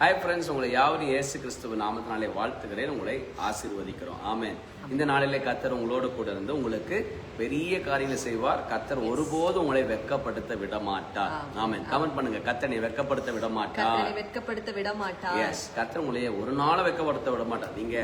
Hi friends உங்களை யாவரும் இயேசு கிறிஸ்துவ நாமத்தினாலே வாழ்த்துகிறேன். உங்களை ஆசீர்வதிக்கிறோம். ஆமென். இந்த நாளிலே கத்தர் உங்களோடு கூட இருந்து உங்களுக்கு பெரிய காரியங்களை செய்வார். கத்தர் ஒருபோதும் உங்களை வெட்கப்படுத்த விட மாட்டார் ஆமென். கமெண்ட் பண்ணுங்க. கத்தனை வெட்கப்படுத்த விட மாட்டார் கர்த்தரை வெட்கப்படுத்த விட மாட்டார் எஸ் கத்தர் உங்களை ஒரு நாளும் வெட்கப்படுத்த விட மாட்டார் நீங்க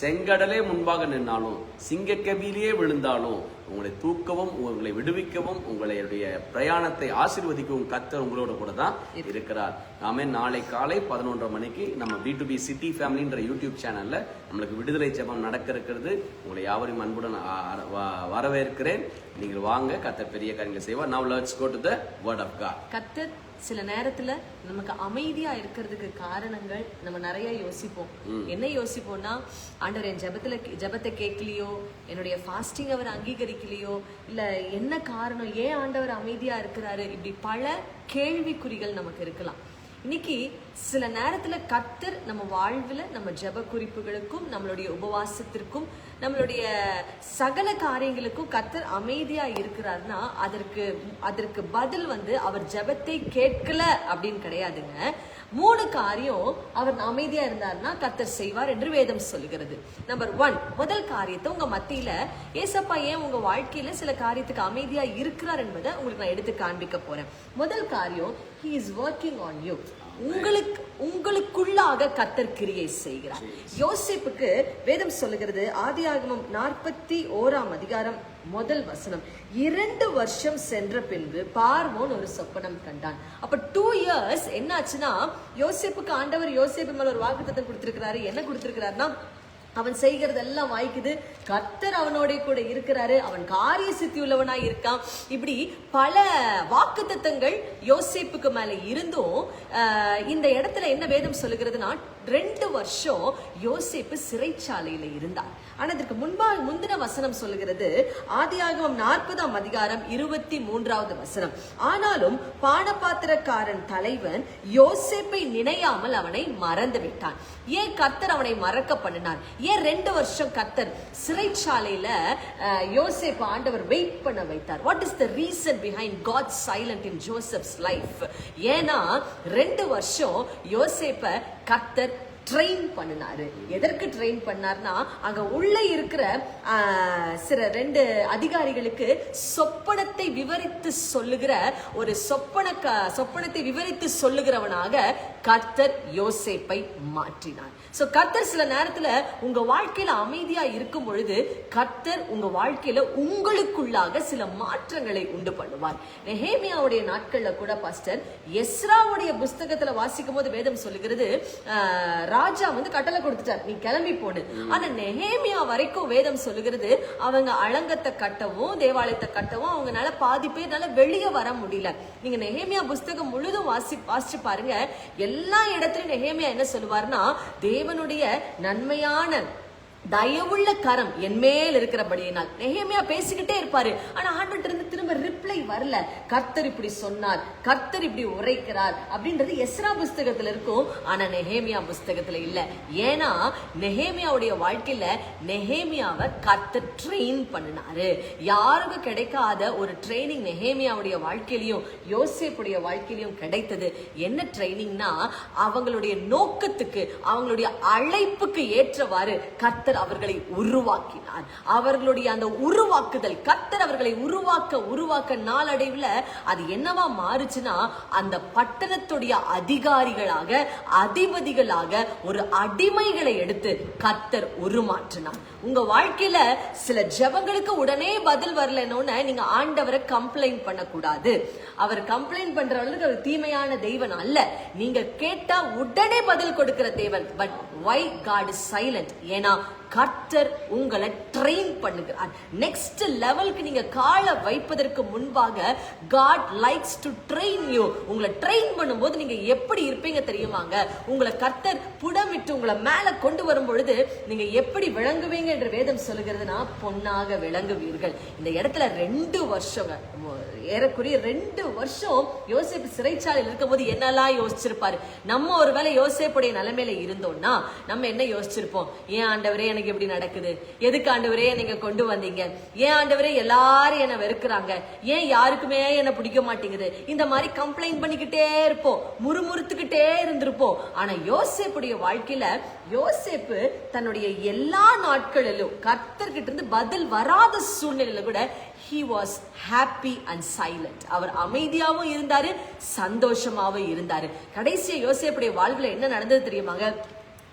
செங்கடலே முன்பாக நின்னாலும் சிங்கக்கபிலேயே விழுந்தாலும் உங்களை தூக்கவும் உங்களை விடுவிக்கவும் உங்களுடைய பிரயாணத்தை ஆசிர்வதிக்கவும் கத்தர் உங்களோட கூட தான் இருக்கிறார். நாமே நாளை காலை பதினொன்றரை மணிக்கு நம்ம பி டு பி சிட்டி ஃபேமிலின்ற யூடியூப் சேனல்ல நம்மளுக்கு விடுதலை ஜபம் நடக்க இருக்கிறது உங்களை யாவரையும் அன்புடன் வ- வரவேற்கிறேன். நீங்கள் வாங்க கத்தர் பெரிய காரியங்களை செய்வார். Now let's go to the word of God கத்தர் சில நேரத்துல நமக்கு அமைதியா இருக்கிறதுக்கு காரணங்கள் நம்ம நிறைய யோசிப்போம். என்ன யோசிப்போம்னா ஆண்டவர் என் ஜெபத்துல ஜெபத்தை கேட்கலையோ என்னுடைய ஃபாஸ்டிங் அவர் அங்கீகரிக்கலையோ இல்ல என்ன காரணம் ஏன் ஆண்டவர் அமைதியா இருக்கிறாரு இப்படி பல கேள்விக்குறிகள் நமக்கு இருக்கலாம். இன்னைக்கு சில நேரத்தில் கத்தர் நம்ம வாழ்வில் நம்ம ஜெப குறிப்புகளுக்கும் நம்மளுடைய உபவாசத்திற்கும் நம்மளுடைய சகல காரியங்களுக்கும் கத்தர் அமைதியாக இருக்கிறார்னா அதற்கு அதற்கு பதில் வந்து அவர் ஜெபத்தை கேட்கல அப்படின்னு கிடையாதுங்க. மூணு காரியம் அவர் அமைதியா இருந்தார்னா கத்தர் செய்வார் என்று வேதம் சொல்லுகிறது. நம்பர் ஒன் முதல் காரியத்தை உங்க மத்தியில ஏசப்பா ஏன் உங்க வாழ்க்கையில சில காரியத்துக்கு அமைதியா இருக்கிறார் என்பதை உங்களுக்கு நான் எடுத்து காண்பிக்க போறேன். முதல் காரியம் he is working on you உங்களுக்கு உங்களுக்குள்ளாக கத்தர் கிரியை செய்கிறார். யோசேப்புக்கு வேதம் சொல்லுகிறது ஆதியாகமம் நாற்பத்தி ஓராம் அதிகாரம் முதல் வசனம். இரண்டு வருஷம் சென்ற பின்பு பார்வோன் ஒரு சொப்பனம் கண்டான். அப்ப டூ இயர்ஸ் என்னாச்சுன்னா யோசேப்புக்கு ஆண்டவர் யோசேப்பு மேல ஒரு வாக்குத்தத்தம் கொடுத்திருக்கிறாரு. என்ன கொடுத்திருக்கிறாருன்னா அவன் செய்கிறதெல்லாம் வாய்க்குது. கர்த்தர் அவனோட கூட இருக்கிறாரு. அவன் காரிய சித்தி உள்ளவனா இருக்கான். இப்படி பல வாக்குத்தத்தங்கள் யோசிப்புக்கு மேல இருந்தும் இந்த இடத்துல என்ன வேதம் சொல்லுகிறதுனா ரெண்டு வருஷம் யோசிப்பு சிறைச்சாலையில இருந்தார். ஆனா இதற்கு முன்பா முந்தின வசனம் சொல்லுகிறது ஆதியாகமம் நாற்பதாம் அதிகாரம் இருபத்தி மூன்றாவது வசனம். ஆனாலும் பானபாத்திரக்காரன் தலைவன் யோசேப்பை நினையாமல் அவனை மறந்து விட்டான். ஏன் கர்த்தர் அவனை மறக்க பண்ணினார்? ஏன் ரெண்டு வருஷம் கர்த்தர் சிறைச்சாலையில அஹ், ஆண்டவர் வெயிட் பண்ண வைத்தார்? What is the reason behind God silent in Joseph's life ஏன்னா ரெண்டு வருஷம் யோசேப்ப கர்த்தர் ட்ரெயின் பண்ணினாரு. எதற்கு ட்ரெயின் பண்ணார்னா அங்க உள்ள இருக்கிற ஆஹ், சில ரெண்டு அதிகாரிகளுக்கு சொப்பனத்தை விவரித்து சொல்லுகிற ஒரு சொப்பன க- சொப்பனத்தை விவரித்து சொல்லுகிறவனாக கர்த்தர் யோசேப்பை மாற்றினார். சோ கர்த்தர் சில நேரத்துல உங்க வாழ்க்கையில அமைதியா இருக்கும் பொழுது கர்த்தர் உங்க வாழ்க்கையில உங்களுக்குள்ளாக சில மாற்றங்களை உண்டு பண்ணுவார். நெஹேமியாவுடைய நாட்கள்ல கூட பாஸ்டர் எஸ்ராவுடைய புஸ்தகத்துல வாசிக்கும் போது வேதம் சொல்லுகிறது ஆஹ், ராஜா வந்து கட்டளை கொடுத்துட்டார். நீ கிளம்பி போடு. ஆனா நெஹேமியா வரைக்கும் வேதம் சொல்லுகிறது அவங்க அலங்கத்தை கட்டவும் தேவாலயத்தை கட்டவும் அவங்கனால பாதி பேர்னால வெளியே வர முடியல. நீங்க நெஹேமியா புஸ்தகம் முழுதும் வாசி வாசிச்சு பாருங்க. எல்லா இடத்துலயும் நெஹேமியா என்ன சொல்லுவாருன்னா தேவனுடைய நன்மையான தயவுள்ள கரம் என் மேல் இருக்கிறபடியினால். நெஹேமியா பேசிக்கிட்டே இருப்பாரு. ஆனா ஆண்டவர்ட்ட இருந்து திரும்ப ரிப்ளை வரல. கர்த்தர் இப்படி சொன்னார். கர்த்தர் இப்படி உரைக்கிறார் அப்படின்றது எஸ்ரா புஸ்தகத்துல இருக்கும். ஆனா நெஹேமியா புஸ்தகத்துல இல்ல. ஏன்னா நெஹேமியாவுடைய வாழ்க்கையில நெஹேமியாவை கர்த்தர் ட்ரெயின் பண்ணினாரு. யாருக்கும் கிடைக்காத ஒரு ட்ரைனிங் நெஹேமியாவுடைய வாழ்க்கையிலையும் யோசேப்புடைய வாழ்க்கையிலையும் கிடைத்தது. என்ன ட்ரைனிங்னா அவங்களுடைய நோக்கத்துக்கு அவங்களுடைய அழைப்புக்கு ஏற்றவாறு கர்த்தர் அவர்களை உருவாக்கினார். அவர்களுடைய அந்த உருவாக்குதல் கத்தர் அவர்களை உருவாக்க உருவாக்க நாளடைவில் அது என்னவா மாறுச்சுன்னா அந்த பட்டணத்துடைய அதிகாரிகளாக அதிபதிகளாக ஒரு அடிமைகளை எடுத்து கத்தர் உருமாற்றினார். உங்க வாழ்க்கையில சில ஜெபங்களுக்கு உடனே பதில் வரலன்னு நீங்க ஆண்டவரை கம்ப்ளைண்ட் பண்ணக்கூடாது. அவர் கம்ப்ளைண்ட் பண்ற அளவுக்கு அவர் தீமையான தெய்வன் அல்ல. நீங்க கேட்டா உடனே பதில் கொடுக்கிற தேவன். பட் வை காட் சைலண்ட் ஏன்னா கர்த்தர் உங்களை ட்ரெயின் பண்ணுகிறார். நெக்ஸ்ட் லெவலுக்கு நீங்க காலை வைப்பதற்கு முன்பாக God likes to train you உங்களை ட்ரெயின் பண்ணும்போது நீங்க எப்படி இருப்பீங்க தெரியுமாங்க? உங்களை கர்த்தர் புடமிட்டு உங்களை மேல கொண்டு வரும் பொழுது நீங்க எப்படி விளங்குவீங்க என்று வேதம் சொல்லுகிறதுனா பொன்னாக விளங்குவீர்கள். இந்த இடத்துல ரெண்டு வருஷங்க ஏறக்குறைய ரெண்டு வருஷம் யோசிப்பு சிறைச்சாலையில் இருக்கும்போது என்னெல்லாம் யோசிச்சிருப்பாரு? நம்ம ஒருவேளை யோசிப்புடைய நிலைமையில இருந்தோம்னா நம்ம என்ன யோசிச்சிருப்போம்? ஏன் ஆண்டவரே எனக்கு எனக்கு இப்படி நடக்குது? எதுக்கு ஆண்டவரே நீங்க கொண்டு வந்தீங்க? ஏன் ஆண்டவரே எல்லாரும் என்ன வெறுக்கிறாங்க? ஏன் யாருக்குமே என்ன பிடிக்க மாட்டேங்குது? இந்த மாதிரி கம்ப்ளைண்ட் பண்ணிக்கிட்டே இருப்போம். முறுமுறுத்துக்கிட்டே இருந்திருப்போம். ஆனா யோசேப்புடைய வாழ்க்கையில யோசேப்பு தன்னுடைய எல்லா நாட்களிலும் கர்த்தர்கிட்ட இருந்து பதில் வராத சூழ்நிலையில கூட he was happy and silent அவர் அமைதியாவும் இருந்தாரு சந்தோஷமாவும் இருந்தாரு. கடைசியா யோசேப்புடைய வாழ்க்கையில என்ன நடந்தது தெரியுமாங்க?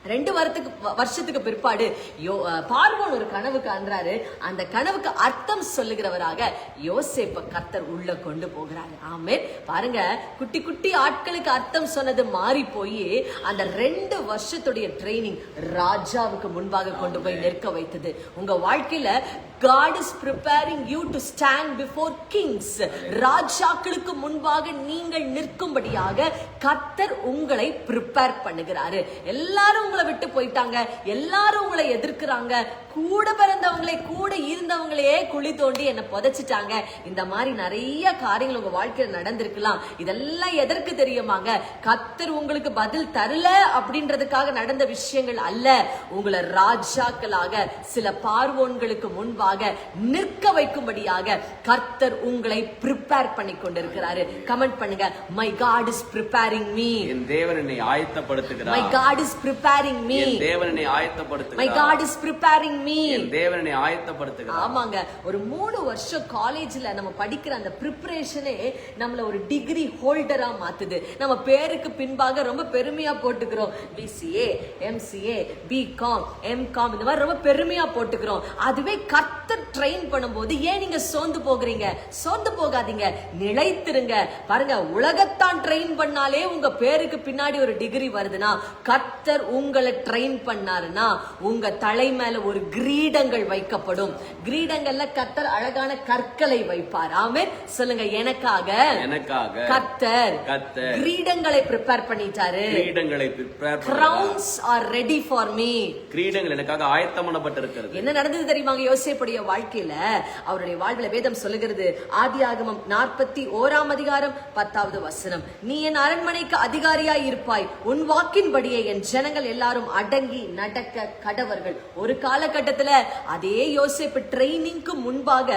ரெண்டு வாரத்துக்கு வருஷத்துக்கு பிற்பாடு யோ அஹ் பார்வோன் ஒரு கனவு காண்றாரு அந்த கனவுக்கு அர்த்தம் சொல்லுகிறவராக யோசேப்ப கர்த்தர் உள்ள கொண்டு போகிறாரு. ஆமே பாருங்க குட்டி குட்டி ஆட்களுக்கு அர்த்தம் சொன்னது மாறி போய் அந்த ரெண்டு வருஷத்துடைய ட்ரைனிங் ராஜாவுக்கு முன்பாக கொண்டு போய் நிற்க வைத்தது. உங்க வாழ்க்கையில God is preparing you to stand before kings ராஜாக்களுக்கு முன்பாக நீங்கள் நிற்கும்படியாக கத்தர் உங்களை ப்ரிப்பேர் பண்ணுகிறாரு. எல்லாரும் உங்களை விட்டு போயிட்டாங்க. எல்லாரும் உங்களை எதிர்க்கிறாங்க. கூட பிறந்தவங்களே கூட இருந்தவங்களே குழி தோண்டி என்ன புதைச்சிட்டாங்க. இந்த மாதிரி நிறைய காரியங்கள் உங்க வாழ்க்கையில நடந்திருக்கலாம். இதெல்லாம் எதற்கு தெரியுமாங்க? கர்த்தர் உங்களுக்கு பதில் தரல அப்படின்றதுக்காக நடந்த விஷயங்கள் அல்ல. உங்களை ராஜாக்களாக சில பார்வோன்களுக்கு முன்பாக நிற்க வைக்கும்படியாக கர்த்தர் உங்களை ப்ரிப்பேர் பண்ணி கொண்டிருக்கிறாரு. கமெண்ட் பண்ணுங்க. My God is preparing me என் தேவன் என்னை மை ஆயத்தப்படுத்துகிறார் காட் இஸ் ப்ரிப்பேரிங் மீ என் தேவன் என்னை மை ஆயத்தப்படுத்துகிறார் காட் இஸ் ப்ரிப்பேரிங் மீ தேவன் ஆயத்தப்படுத்துகிறார். ஆமாங்க. ஒரு மூணு வருஷம் காலேஜ்ல நம்ம படிக்கிற அந்த ப்ரிப்பரேஷனே நம்மள ஒரு டிகிரி ஹோல்டரா மாத்துது. நம்ம பேருக்கு பின்பாக ரொம்ப பெருமையா போட்டுக்கிறோம். பிசிஏ எம்சிஏ பிகாம் எம்காம் இந்த மாதிரி ரொம்ப பெருமையா போட்டுக்கிறோம். அதுவே கர்த்தர் ட்ரெயின் பண்ணும்போது ஏன் நீங்க சோர்ந்து போகிறீங்க? சோர்ந்து போகாதீங்க. நிலைத்திருங்க. பாருங்க உலகத்தான் ட்ரெயின் பண்ணாலே உங்க பேருக்கு பின்னாடி ஒரு டிகிரி வருதுன்னா கர்த்தர் உங்களை ட்ரெயின் பண்ணாருன்னா உங்க தலை மேல ஒரு கிரீடங்கள் வைக்கப்படும். கிரீடங்கள்ல கர்த்தர் அழகான கற்களை வைப்பார். ஆமே சொல்லுங்க எனக்காக எனக்காக கர்த்தர் கர்த்தர் கிரீடங்களை ப்ரிப்பேர் பண்ணிட்டாரு. கிரீடங்களை பண்ணுகிறார். Crowns are ready for me கிரீடங்கள் எனக்காக ஆயத்தமானப்பட்டிருக்கிறது. என்ன நடந்தது தெரியுமாங்க யோசேப்புடைய வாழ்க்கையில? அவருடைய வாழ்வில வேதம் சொல்லுகிறது ஆதியாகமம் நாற்பத்தி ஓராம் அதிகாரம் பத்தாவது வசனம். நீ என் அரண்மனைக்கு அதிகாரியாய் இருப்பாய். உன் வாக்கின்படியே என் ஜனங்கள் எல்லாரும் அடங்கி நடக்க கடவர்கள். ஒரு காலகட்டத்துல அதே யோசேப்பு ட்ரைனிங்க்கு முன்பாக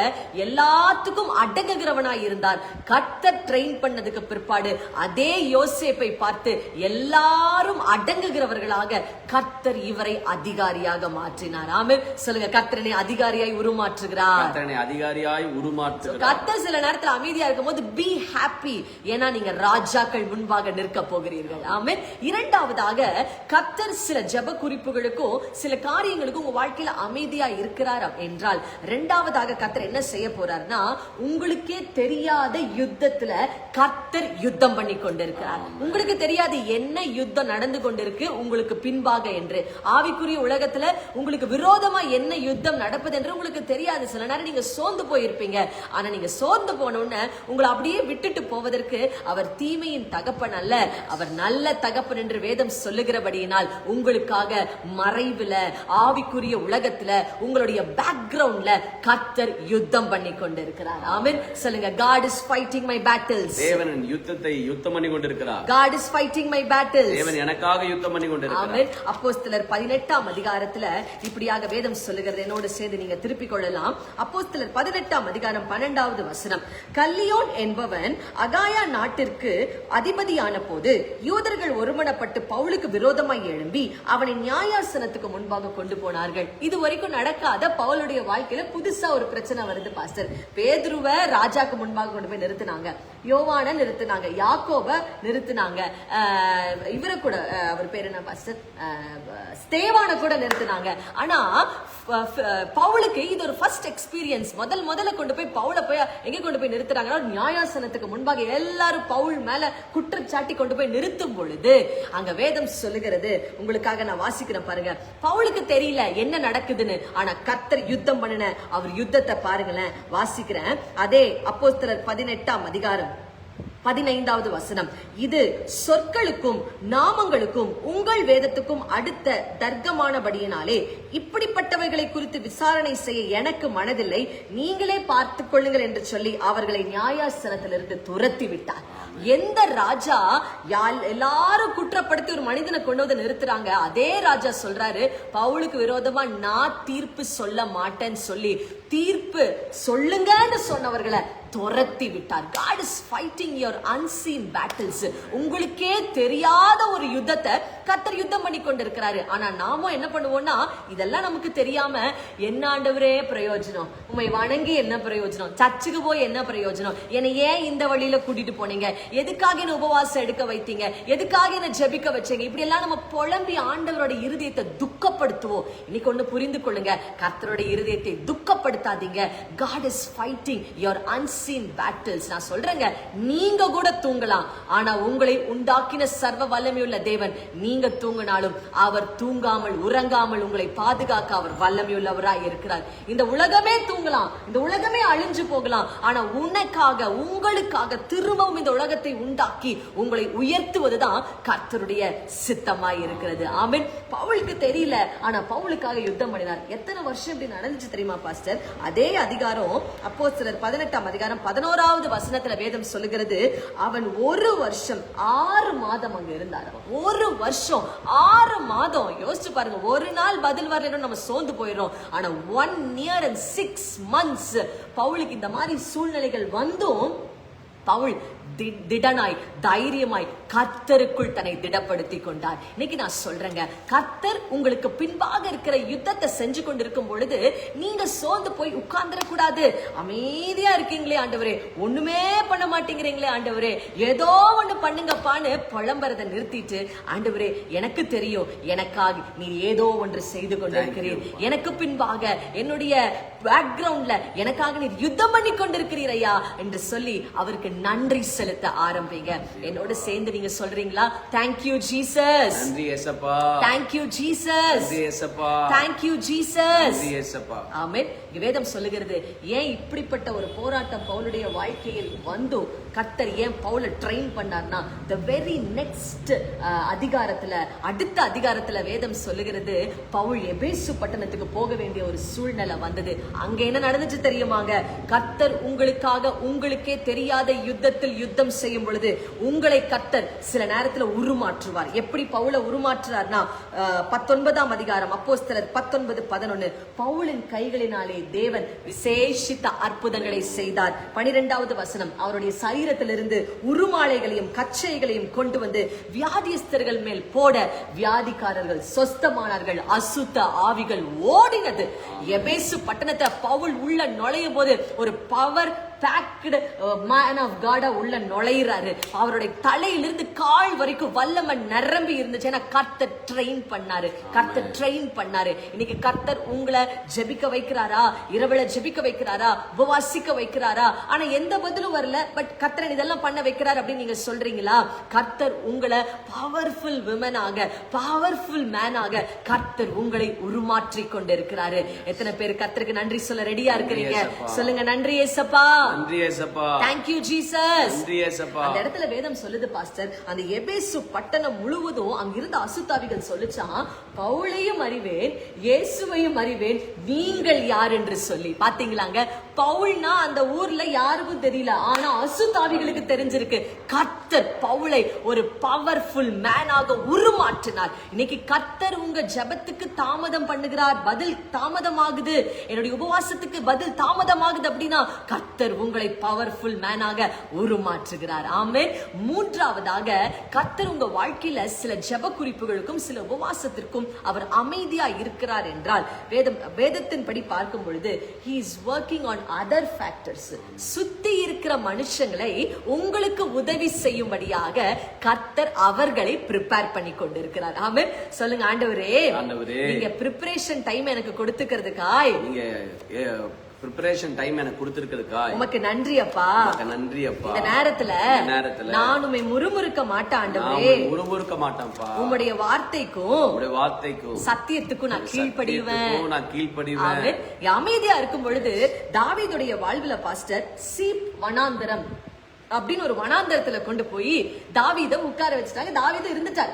எல்லாத்துக்கும் அடங்குகிறவனாய் இருந்தார். கர்த்தர் ட்ரெயின் பண்ணதுக்கு பிற்பாடு அதே யோசேப்பை பார்த்து எல்லாரும் அடங்குகிறவர்களாக கர்த்தர் இவரை அதிகாரியாக மாற்றினார். ஆமென். சொல்லுங்க கர்த்தரனை அதிகாரியாய் உருமாற்றுகிறார். கர்த்தனை அதிகாரியாய் உருமாற்றுகிறார். கர்த்தர் சில நேரத்துல அமைதியா இருக்கும்போது பி ஹாப்பி ஏன்னா நீங்க ராஜாக்கள் முன்பாக நிற்க போகிறீர்கள். ஆமென். இரண்டாவதாக கர்த்தர் சில ஜெப குறிப்புகளுக்கும் சில காரியங்களுக்கும் உங்க வாழ்க்கையில அமைதியா இருக்கிறார் என்றால் இரண்டாவதாக கத்தர் என்ன செய்ய போறாருன்னா உங்களுக்கே தெரியாத யுத்தத்துல கத்தர் யுத்தம் பண்ணி கொண்டிருக்கிறார். உங்களுக்கு தெரியாது என்ன யுத்தம் நடந்து கொண்டிருக்கு உங்களுக்கு பின்பாக என்று. ஆவிக்குரிய உலகத்துல உங்களுக்கு விரோதமா என்ன யுத்தம் நடப்பது என்று உங்களுக்கு தெரியாது. சில நேரம் நீங்க சோர்ந்து போயிருப்பீங்க. ஆனா நீங்க சோர்ந்து போன உடனே உங்களை அப்படியே விட்டுட்டு போவதற்கு அவர் தீமையின் தகப்பன் அல்ல. அவர் நல்ல தகப்பன் என்று வேதம் சொல்லுகிறபடியினால் உங்களுக்காக மறைவுல ஆவிக்குரிய உலக உலகத்துல உங்களுடைய பேக்ரவுண்ட்ல கர்த்தர் யுத்தம் பண்ணி கொண்டிருக்கிறார் ஆமென். சொல்லுங்க God is fighting my battles. தேவன் யுத்தத்தை யுத்தம் பண்ணி கொண்டிருக்கிறார் God is fighting my battles. தேவன் எனக்காக யுத்தம் பண்ணி கொண்டிருக்கிறார் ஆமென். அப்போஸ்தலர் பதினெட்டாம் அதிகாரத்துல இப்படியாக வேதம் சொல்லுகிறது. என்னோடு சேர்ந்து நீங்க திருப்பிக் கொள்ளலாம். அப்போஸ்தலர் பதினெட்டாம் அதிகாரம் பன்னெண்டாவது வசனம். கல்லியோன் என்பவன் அகாயா நாட்டிற்கு அதிபதியான போது யூதர்கள் ஒருமனப்பட்டு பவுலுக்கு விரோதமாய் எழும்பி அவனை நியாயாசனத்துக்கு முன்பாக கொண்டு போனார்கள். இது வரைக்கும் நடக்காத பவுலுடைய வாழ்க்கையில புதுசா ஒரு பிரச்சனை வருது பாஸ்டர். பேதுருவ ராஜாக்கு முன்பாக கொண்டு போய் நிறுத்தினாங்க. யோவான நிறுத்தினாங்க. யாக்கோவ நிறுத்தினாங்க. இவரை கூட அவர் பேர் என்ன பாஸ்டர்? ஸ்தேவான கூட நிறுத்தினாங்க. ஆனா பவுலுக்கு இது ஒரு ஃபர்ஸ்ட் எக்ஸ்பீரியன்ஸ் முதல் முதல்ல கொண்டு போய் பவுலை போய் எங்க கொண்டு போய் நிறுத்துறாங்கன்னா நியாயாசனத்துக்கு முன்பாக எல்லாரும் பவுல் மேல குற்றச்சாட்டி கொண்டு போய் நிறுத்தும் பொழுது அங்க வேதம் சொல்லுகிறது. உங்களுக்காக நான் வாசிக்கிறேன் பாருங்க. பவுலுக்கு தெரியல என்ன நடக்குதுன்னு. ஆனா கத்தர் யுத்தம் பண்ணின அவர் யுத்தத்தை பாருங்களேன். வாசிக்கிறேன். அதே அப்போஸ்தலர் பதினெட்டாம் அதிகாரம். பதினைந்தாவது வசனம். இது சொற்களுக்கும் நாமங்களுக்கும் உங்கள் வேதத்துக்கும் அடுத்த தர்க்கமானபடியினாலே இப்படிப்பட்டவைகளை குறித்து விசாரணை செய்ய எனக்கு மனதில்லை. நீங்களே பார்த்துக் கொள்ளுங்கள் என்று சொல்லி அவர்களை நியாயாசனத்திலிருந்து துரத்தி விட்டார் எந்த ராஜா யால் எல்லாரும் குற்றப்படுத்தி ஒரு மனிதனை கொண்டு வந்து நிறுத்துறாங்க. அதே ராஜா சொல்றாரு பவுலுக்கு விரோதமா நான் தீர்ப்பு சொல்ல மாட்டேன்னு சொல்லி தீர்ப்பு சொல்லுங்கன்னு சொன்னவர்களை துரத்தி விட்டார் God is fighting your unseen battles உங்களுக்கே தெரியாத ஒரு யுத்தத்தை கத்தர் யுத்தம் பண்ணி கொண்டிருக்கிறாரு. ஆனா நாமும் என்ன பண்ணுவோம்னா இதெல்லாம் நமக்கு தெரியாம என்ன ஆண்டவரே பிரயோஜனம். உண்மை வணங்கி என்ன பிரயோஜனம்? சர்ச்சுக்கு போய் என்ன பிரயோஜனம்? என்னை ஏன் இந்த வழியில கூட்டிட்டு போனீங்க? எதுக்காக என்ன உபவாசம் எடுக்க வைத்தீங்க? எதுக்காக என்ன ஜெபிக்க வச்சீங்க? இப்படி எல்லாம் நம்ம புலம்பி ஆண்டவரோட இருதயத்தை துக்கப்படுத்துவோம். இன்னைக்கு ஒண்ணு புரிந்து கொள்ளுங்க. கர்த்தரோட இருதயத்தை துக்கப்படுத்தாதீங்க. God is fighting your unseen battles நான் சொல்றேங்க நீங்க கூட தூங்கலாம். ஆனா உங்களை உண்டாக்கின சர்வ வல்லமையுள்ள தேவன் நீங்க தூங்கினாலும் அவர் தூங்காமல் உறங்காமல் உங்களை பாதுகாக்க அவர் வல்லமையுள்ளவராய் இருக்கிறார். இந்த உலகமே தூங்கலாம். இந்த உலகமே அழிஞ்சு போகலாம். ஆனா உனக்காக உங்களுக்காக திரும்பவும் இந்த உலகத்தை உண்டாக்கி உங்களை உயர்த்துவதுதான் கர்த்தருடைய சித்தமாய் இருக்கிறது. ஆமென். பவுலுக்கு தெரியல. ஆனா பவுலுக்காக யுத்தம் பண்ணினார். எத்தனை வருஷம் இப்படி நடந்துச்சு தெரியுமா பாஸ்டர்? அதே அதிகாரம் அப்போ சிலர் பதினெட்டாம் அதிகாரம் பதினோராவது வசனத்துல வேதம் சொல்லுகிறது அவன் ஒரு வருஷம் ஆறு மாதம் அங்க இருந்தார். ஒரு வருஷம் ஆறு மாதம். யோசிச்சு பாருங்க ஒரு நாள் பதில் வரலன்னு நம்ம சோர்ந்து போயிடும் ஆனா one year and six months பவுலுக்கு இந்த மாதிரி சூழ்நிலைகள் வந்தும் பவுல் திடனாய் தைரியமாய் கர்த்தருக்குள் தன்னை திடப்படுத்தி கொண்டார். இன்னைக்கு நான் சொல்றேங்க கர்த்தர் உங்களுக்கு பின்பாக இருக்கிற யுத்தத்தை செஞ்சு கொண்டிருக்கும் பொழுது நீங்க சோர்ந்து போய் உட்கார்ந்துட கூடாது அமைதியா இருக்கீங்களே ஆண்டவரே ஒண்ணுமே பண்ண மாட்டேங்கிறீங்களே ஆண்டவரே ஏதோ ஒண்ணு பண்ணுங்கப்பான்னு புலம்புறதை நிறுத்திட்டு ஆண்டவரே எனக்கு தெரியும் எனக்காக நீ ஏதோ ஒன்று செய்து கொண்டிருக்கிறீர். எனக்கு பின்பாக என்னுடைய பேக்ரவுண்ட்ல எனக்காக நீர் யுத்தம் பண்ணி கொண்டிருக்கிறீர் ஐயா என்று சொல்லி அவருக்கு நன்றி செலுத்த ஆரம்பிங்க. என்னோட சேர்ந்து நீங்க சொல்றீங்களா? தேங்க்யூ ஜீசஸ் நன்றி ஏசப்பா. தேங்க்யூ ஜீசஸ் நன்றி ஏசப்பா. தேங்க்யூ ஜீசஸ் நன்றி ஏசப்பா. ஆமென் வேதம் சொல்லுகிறது ஏன் இப்படிப்பட்ட ஒரு போராட்டம் பவுலுடைய வாழ்க்கையில் வந்தும் கர்த்தர் ஏன் பவுல ட்ரெயின் பண்ணார்னா த வெரி நெக்ஸ்ட் அதிகாரத்துல அடுத்த அதிகாரத்துல வேதம் சொல்லுகிறது பவுல் எபேசு பட்டணத்துக்கு போக வேண்டிய ஒரு சூழ்நிலை வந்தது. அங்க என்ன நடந்துச்சு தெரியுமாங்க? கர்த்தர் உங்களுக்காக உங்களுக்கே தெரியாத யுத்தத்தில் யுத்தம் செய்யும் பொழுது உங்களை கத்தர் சில நேரத்துல உருமாற்றுவார். எப்படி பவுல உருமாற்றுறார்னா பத்தொன்பதாம் அதிகாரம் அப்போஸ்தலர் பத்தொன்பது பதினொன்னு பவுலின் கைகளினாலே தேவன் விசேஷித்த அற்புதங்களை செய்தார். பனிரெண்டாவது வசனம் அவருடைய சரி சரீரத்திலிருந்து உருமாலைகளையும் கச்சைகளையும் கொண்டு வந்து வியாதிஸ்தர்கள் மேல் போட வியாதிக்காரர்கள் சொஸ்தமானார்கள் அசுத்த ஆவிகள் ஓடினது. எபேசு பட்டணத்தை பவுல் உள்ள நுழையும் போது ஒரு பவர் பேக்டு மேன் ஆஃப் காட உள்ள நுழையிறாரு. அவருடைய தலையிலிருந்து கால் வரைக்கும் வல்லமை நிரம்பி இருந்துச்சு. ஏன்னா கர்த்தர் ட்ரெயின் பண்ணாரு. கர்த்தர் ட்ரெயின் பண்ணாரு. இன்னைக்கு கர்த்தர் உங்களை ஜெபிக்க வைக்கிறாரா? இரவுல ஜெபிக்க வைக்கிறாரா? உபவாசிக்க வைக்கிறாரா? ஆனா எந்த பதிலும் வரல. பட் கர்த்தர் இதெல்லாம் பண்ண வைக்கிறார் அப்படின்னு நீங்க சொல்றீங்களா? கர்த்தர் உங்களை பவர்ஃபுல் விமனாக பவர்ஃபுல் மேனாக கர்த்தர் உங்களை உருமாற்றி கொண்டிருக்கிறாரு. எத்தனை பேர் கர்த்தருக்கு நன்றி சொல்ல ரெடியா இருக்கிறீங்க. சொல்லுங்க நன்றி ஏசப்பா நன்றி ஏசப்பா. தேங்க்யூ ஜீசஸ் நன்றி ஏசப்பா. அந்த இடத்துல வேதம் சொல்லுது பாஸ்டர். அந்த எபேசு பட்டணம் முழுவதும் அங்க இருந்த அசுத்தாவிகள் சொல்லுச்சான் பவுலையும் அறிவேன் இயேசுவையும் அறிவேன் நீங்கள் யார் என்று சொல்லி. பாத்தீங்களாங்க? பவுல்னா அந்த ஊர்ல யாருக்கும் தெரியல. ஆனா அசுத்தாவிகளுக்கு தெரிஞ்சிருக்கு. கர்த்தர் பவுலை ஒரு பவர்ஃபுல் மேனாக உருமாற்றினார். இன்னைக்கு கர்த்தர் உங்க ஜெபத்துக்கு தாமதம் பண்ணுகிறார். பதில் தாமதமாகுது. என்னுடைய உபவாசத்துக்கு பதில் தாமதமாகுது அப்படின்னா கர்த்தர் உங்களை பவர்ஃபுல் மேனாக உருமாற்றுகிறார். ஆமே மூன்றாவதாக கர்த்தர் உங்க வாழ்க்கையில சில ஜெப குறிப்புகளுக்கும் சில உபவாசத்திற்கும் அவர் அமைதியா இருக்கிறார் என்றால் வேதம் வேதத்தின்படி பார்க்கும் பொழுது he is working on other factors. சுத்தி இருக்கிற மனுஷங்களை உங்களுக்கு உதவி செய்யும்படியாக கர்த்தர் அவர்களை ப்ரிப்பேர் பண்ணி கொண்டிருக்கிறார். ஆமென். சொல்லுங்க ஆண்டவரே. ஆண்டவரே. நீங்க ப்ரிப்பரேஷன் டைம் எனக்கு கொடுத்துக்கிறதுக்காய். நீங்க ப்ரிப்பரேஷன் டைம் எனக்கு கொடுத்திருக்கிறதுக்கா? உமக்கு நன்றி அப்பா. நன்றி அப்பா. இந்த நேரத்துல நேரத்துல நான் உம்மை முறுமுறுக்க உன்னை உருமுறுக்க மாட்டேன்ப்பா உம்முடைய வார்த்தைக்கும் உங்களுடைய வார்த்தைக்கும் சத்தியத்துக்கும் நான் கீழ்ப்படிவேன். நான் கீழ்ப்படிவேன். அமைதியா இருக்கும் பொழுது தாவீதுடைய வாழ்வுல பாஸ்டர் சீப் வனாந்தரம் அப்படின்னு ஒரு வனாந்தரத்துல கொண்டு போய் தாவீதை உட்கார வச்சுட்டாங்க. தாவீது இருந்துட்டார்.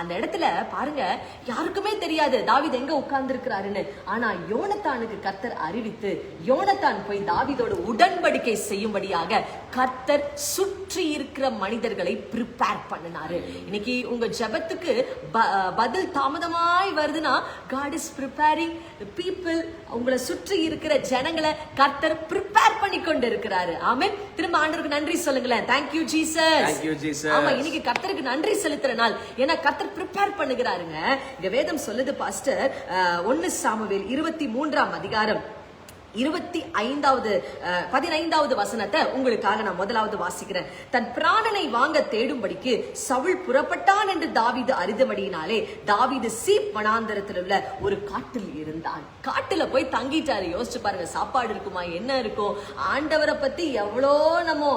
அந்த இடத்துல பாருங்க யாருக்குமே தெரியாது தாவீது எங்க உட்கார்ந்து இருக்கிறாருன்னு ஆனா யோனத்தானுக்கு கர்த்தர் அறிவித்து யோனத்தான் போய் தாவீதோட உடன்படிக்கை செய்யும்படியாக கர்த்தர் சுற்றி இருக்கிற மனிதர்களை ப்ரிப்பேர் பண்ணினாரு. இன்னைக்கு உங்க ஜெபத்துக்கு பதில் தாமதமாய் வருதுன்னா காட் இஸ் ப்ரிப்பேரிங் பீப்புள் உங்களை சுற்றி இருக்கிற ஜனங்களை கர்த்தர் ப்ரிப்பேர் பண்ணி கொண்டு இருக்கிறாரு ஆமே திரும்ப ஆண்டவருக்கு நன்றி சொல்லுங்களேன். Thank you Jesus Thank you, Jesus. ஆமா இன்னைக்கு கர்த்தருக்கு நன்றி செலுத்துற நாள். ஏன்னா கர்த்தர் ப்ரிப்பேர் பண்ணுகிறாருங்க. இங்க வேதம் சொல்லுது பாஸ்டர் ஒன்னு சாமுவேல் இருபத்தி மூன்றாம் அதிகாரம். இருபத்தி ஐந்தாவது பதினைந்தாவது வசனத்தை உங்களுக்காக நான் முதலாவது வாசிக்கிறேன். தன் பிராணனை வாங்க தேடும்படிக்கு சவுள் புறப்பட்டான் என்று தாவிது அறிந்தபடியினாலே தாவிது சீப் வனாந்தரத்தில் உள்ள ஒரு காட்டில் இருந்தான். காட்டுல போய் தங்கிட்டாரு. யோசிச்சு பாருங்க சாப்பாடு இருக்குமா என்ன இருக்கும் ஆண்டவரை பத்தி எவ்வளோ நம்ம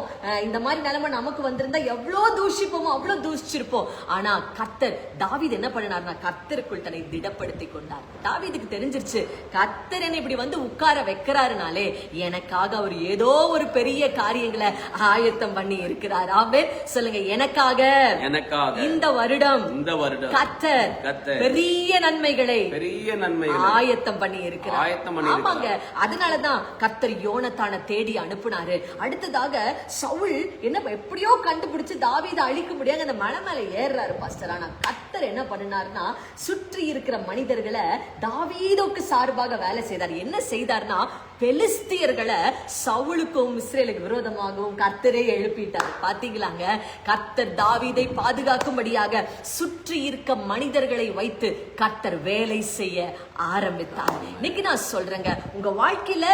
இந்த மாதிரி நிலைமை நமக்கு வந்திருந்தா எவ்வளோ தூஷிப்போமோ அவ்வளோ தூஷிச்சிருப்போம். ஆனா கர்த்தர் தாவீது என்ன பண்ணினார்னா கர்த்தருக்குள் தன்னை திடப்படுத்தி கொண்டார். தாவீதுக்கு தெரிஞ்சிருச்சு கர்த்தர் என்ன இப்படி வந்து உட்கார வைக்க வைக்கிறாருனாலே எனக்காக அவர் ஏதோ ஒரு பெரிய காரியங்களை ஆயத்தம் பண்ணி இருக்கிறார். ஆமே சொல்லுங்க எனக்காக. எனக்காக. இந்த வருடம் இந்த வருடம் கர்த்தர் கர்த்தர் பெரிய நன்மைகளை பெரிய நன்மைகளை ஆயத்தம் பண்ணி இருக்கிறார். ஆயத்தம் பண்ணி ஆமாங்க. அதனாலதான் கர்த்தர் யோனத்தான தேடி அனுப்புனாரு. அடுத்ததாக சவுல் என்ன எப்படியோ கண்டுபிடிச்சு தாவீதை அழிக்க முடியாத அந்த மலை மேல ஏறுறாரு பாஸ்டர். ஆனா கர்த்தர் என்ன பண்ணினாருன்னா சுற்றி இருக்கிற மனிதர்களை தாவீதுக்கு சார்பாக வேலை செய்தார். என்ன செய்தார்னா பெலிஸ்தியர்களை சவுளுக்கும் இஸ்ரேலுக்கு விரோதமாகவும் கர்த்தரே எழுப்பிட்டார். பாத்தீங்களாங்க? கர்த்தர் தாவீதை பாதுகாக்கும்படியாக சுற்றி இருக்க மனிதர்களை வைத்து கர்த்தர் வேலை செய்ய ஆரம்பித்தார். இன்னைக்கு நான் சொல்றேங்க உங்க வாழ்க்கையில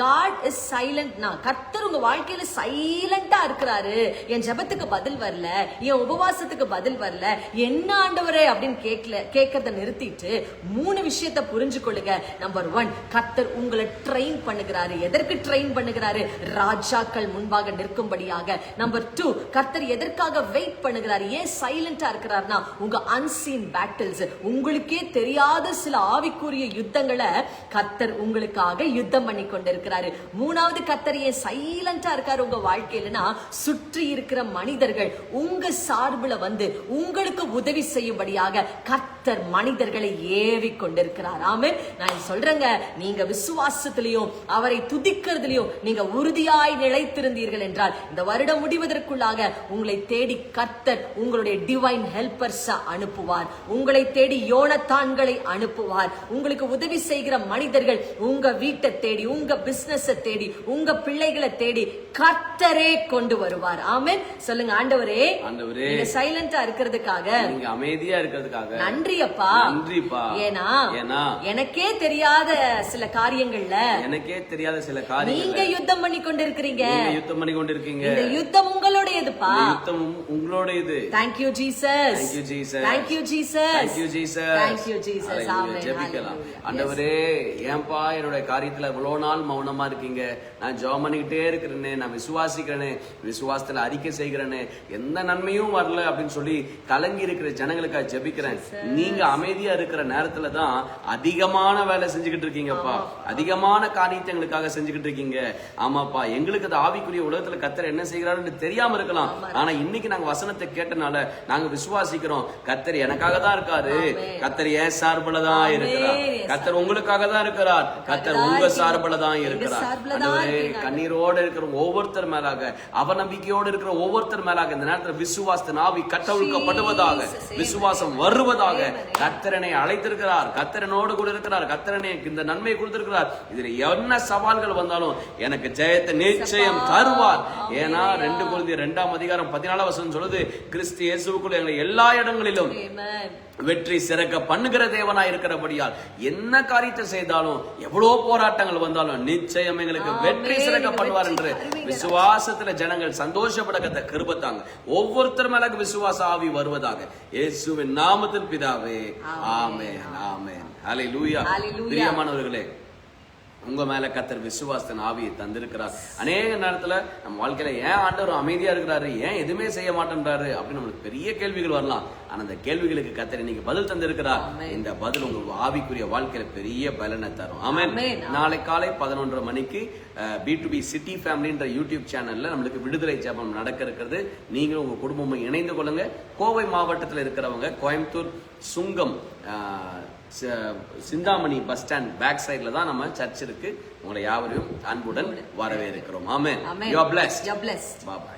காட் இஸ் சைலண்ட்னா கர்த்தர் உங்க வாழ்க்கையில சைலண்டா இருக்கிறாரு. என் ஜெபத்துக்கு பதில் வரல. என் உபவாசத்துக்கு பதில் வரல. என்ன ஆண்டவரே அப்படின்னு கேட்கல கேட்கறத நிறுத்திட்டு மூணு விஷயத்த புரிஞ்சு கொள்ளுங்க நம்பர் ஒன் கர்த்தர் உங்களை ட்ரெயின் பண்ணுகிறாரு. எதற்கு ட்ரெயின் பண்ணுகிறாரு? ராஜாக்கள் முன்பாக நிற்கும்படியாக. நம்பர் டூ கர்த்தர் எதற்காக வெயிட் பண்ணுகிறாரு? ஏன் சைலண்டா இருக்கிறார்னா உங்க அன்சீன் பேட்டில்ஸ் உங்களுக்கே தெரியாத சில ஆவிக்குரிய யுத்தங்களை கர்த்தர் உங்களுக்காக யுத்தம் பண்ணி கொண்டிருக்கிறாரு இருக்கிறாரு. மூணாவது கர்த்தர் சைலண்டா இருக்காரு உங்க வாழ்க்கையிலனா சுற்றி இருக்கிற மனிதர்கள் உங்க சார்புல வந்து உங்களுக்கு உதவி செய்யும்படியாக கர்த்தர் மனிதர்களை ஏவி கொண்டிருக்கிறார் ஆமே நான் சொல்றேங்க நீங்க விசுவாசத்திலையும் அவரை துதிக்கிறதுலையும் நீங்க உறுதியாய் நிலைத்திருந்தீர்கள் என்றால் இந்த வருடம் முடிவதற்குள்ளாக உங்களை தேடி கர்த்தர் உங்களுடைய டிவைன் ஹெல்பர்ஸ் அனுப்புவார். உங்களை தேடி யோனத்தான்களை அனுப்புவார். உங்களுக்கு உதவி செய்கிற மனிதர்கள் உங்க வீட்டை தேடி உங்க பிசினஸ் தேடி உங்க பிள்ளைகளை தேடி கர்த்தரே கொண்டு வருவார். ஆமென். சொல்லுங்க ஆண்டவரே ஆண்டவரே. சைலண்டா இருக்கிறதுக்காக நீங்க அமைதியா இருக்கிறதுக்காக. நன்றி அப்பா நன்றிப்பா. ஏன்னா ஏன்னா எனக்கே தெரியாத சில காரியங்கள்ல எனக்கே தெரியாத சில காரியங்கள் நீங்க யுத்தம் பண்ணி கொண்டிருக்கிறீங்க. நீங்க யுத்தம் பண்ணி கொண்டிருக்கீங்க. இந்த யுத்தம் உங்களுடையதுப்பா. யுத்தம் உம்- உங்களோட இது thank you Jesus Thank you, Jesus. Thank you Jesus Thank you, Jesus. Thank you Jesus Hallelujah. ஆமென் ஜெபிக்கலாம். ஆண்டவரே ஏன்பா என்னுடைய காரியத்துல இவ்வளவு நாள் மௌனமா இருக்கீங்க? நான் ஜெபம் பண்ணிக்கிட்டே இருக்கிறேனே நான் விசுவாசிக்கிறேனே விசுவாசத்துல அறிக்கை செய்கிறேனே எந்த நன்மையும் வரல அப்படின்னு சொல்லி கலங்கி இருக்கிற ஜனங்களுக்காக ஜெபிக்கிறேன். நீங்க அமைதியா இருக்கிற நேரத்துல தான் அதிகமான வேலை செஞ்சுக்கிட்டு இருக்கீங்கப்பா. அதிகமான காரியத்தை எங்களுக்காக செஞ்சுக்கிட்டு இருக்கீங்க. ஆமாப்பா எங்களுக்கு அது ஆவிக்குரிய உலகத்துல கத்தர் என்ன செய்கிறாருன்னு தெரியாம இருக்கலாம். ஆனா இன்னைக்கு நாங்க வசனத்தை கேட்டனால நாங்க விசுவாசிக்கிறோம். கத்தர் எனக்காக தான் இருக்காரு. கத்தர் ஏன் சார்புல தான். இருக்கிறார். கத்தர் உங்களுக்காக தான் இருக்கிறார். கத்தர் உங்க சார்புல தான் இருக்கிறார். கண்ணீரோடு இருக்கிற ஒவ்வொருத்தர் மேலாக அவநம்பிக்கையோடு இருக்கிற ஒவ்வொருத்தர் மேலாக இந்த நேரத்துல விசுவாசத்தின் ஆவி கட்டவிழ்க்கப்படுவதாக விசுவாசம் வருவதாக கத்தரனை அழைத்திருக்கிறார். கத்தரனோடு கூட இருக்கிறார். கத்தரனை இந்த நன்மை கொடுத்திருக்கிறார். இதுல என்ன சவால்கள் வந்தாலும் எனக்கு ஜெயத்தை நிச்சயம் தருவார். ஏன்னா ரெண்டு குழந்தை ரெண்டாம் அதிகாரம் பதினாலாம் வசனம் சொல்லுது கிறிஸ்து இயேசுக்குள்ள எங்களை எல்லா இடங்களிலும். வெற்றி சிறக்க பண்ணுகிற தேவனாய் இருக்கிறபடியால் என்ன காரியத்தை செய்தாலும் எவ்வளவு போராட்டங்கள் வந்தாலும் நிச்சயம் எங்களுக்கு. வெற்றி சிறக்க பண்ணுவார் என்று. விசுவாசத்துல ஜனங்கள் சந்தோஷப்படக்கத்த கிருபத்தாங்க. ஒவ்வொருத்தர் மேல விசுவாச ஆவி வருவதாக. இயேசுவின் நாமத்தில் பிதாவே. ஆமென். ஆமென். ஹalleluya. Hallelujah. பிரியமானவர்களே உங்க மேல கத்தர் விசுவாசத்தின் ஆவியை தந்திருக்கிறார். அநேக நேரத்துல நம்ம வாழ்க்கையில ஏன் ஆண்டவர் அமைதியா இருக்கிறாரு? ஏன் எதுவுமே செய்ய மாட்டேன்றாரு? அப்படின்னு நம்மளுக்கு பெரிய கேள்விகள் வரலாம். ஆனா அந்த கேள்விகளுக்கு கத்தர் இன்னைக்கு பதில் தந்திருக்கிறார். இந்த பதில் உங்க ஆவிக்குரிய வாழ்க்கையில பெரிய பலனை தரும். ஆமென். நாளை காலை பதினொன்றரை மணிக்கு பி டு பி சிட்டி ஃபேமிலின்ற யூடியூப் சேனல்ல நம்மளுக்கு விடுதலை ஜெபம் நடக்க இருக்கிறது. நீங்களும் உங்க குடும்பமும் இணைந்து கொள்ளுங்க. கோவை மாவட்டத்தில் இருக்கிறவங்க Coimbatore Sungam Chintamani bus stand back சைடுல தான் நம்ம சர்ச் இருக்கு. உங்களை யாவரையும் அன்புடன் வரவேற்கிறோம். Amen. You are blessed blessed. Bye